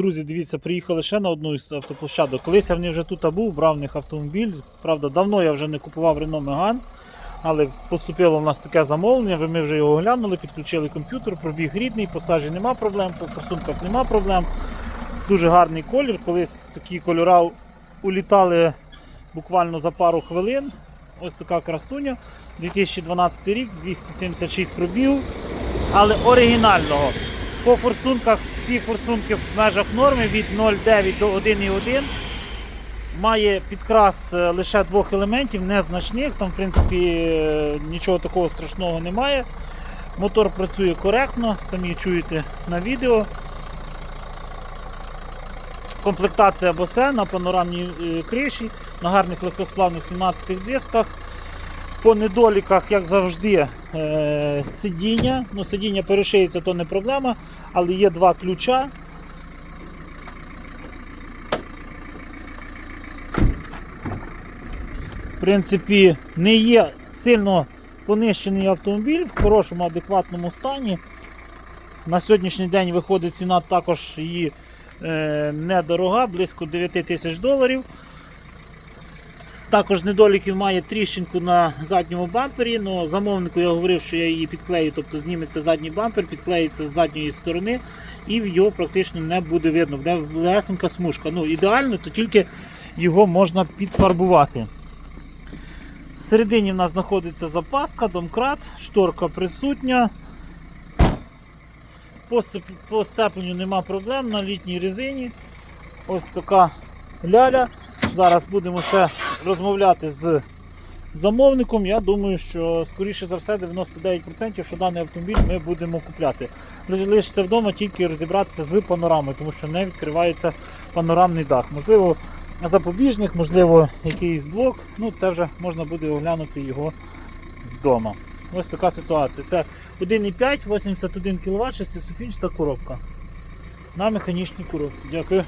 Друзі, дивіться, приїхали ще на одну із автоплощадок. Колись я в них вже тут був, брав в них автомобіль. Правда, давно я вже не купував Renault Megane, але поступило в нас таке замовлення. Ми вже його оглянули, підключили комп'ютер, пробіг рідний, по сажі нема проблем, по форсунках нема проблем. Дуже гарний колір. Колись такі кольора улітали буквально за пару хвилин. Ось така красуня. 2012 рік, 276 пробів, але оригінального. По форсунках всі форсунки в межах норми від 0,9 до 1,1. Має підкрас е, лише двох елементів, незначних. Там, в принципі, е, нічого такого страшного немає. Мотор працює коректно, самі чуєте на відео. Комплектація босе на панорамній е, криші, на гарних легкосплавних 17 дисках. По недоліках, як завжди, е, сидіння. Ну, сидіння перешиється, то не проблема, але є два ключа. В принципі, не є сильно понищений автомобіль в хорошому, адекватному стані. На сьогоднішній день виходить ціна також її е, недорога, близько 9 тисяч доларів. Також недоліків має тріщинку на задньому бампері, але замовнику я говорив, що я її підклею, тобто зніметься задній бампер, підклеїться з задньої сторони і його практично не буде видно. Буде лесенька смужка. Ну, ідеально, то тільки його можна підфарбувати. Всередині в нас знаходиться запаска, домкрат, шторка присутня. По сцеп- По сцепленню нема проблем на літній резині. Ось така ляля. Зараз будемо ще розмовляти з замовником. Я думаю, що скоріше за все 99% що даний автомобіль ми будемо купляти. Лишиться вдома тільки розібратися з панорамою, тому що не відкривається панорамний дах. Можливо, запобіжник, можливо, якийсь блок. Ну, це вже можна буде оглянути його вдома. Ось така ситуація. Це 1,5, 81 кВт, 6-ступінчата коробка. На механічній коробці. Дякую.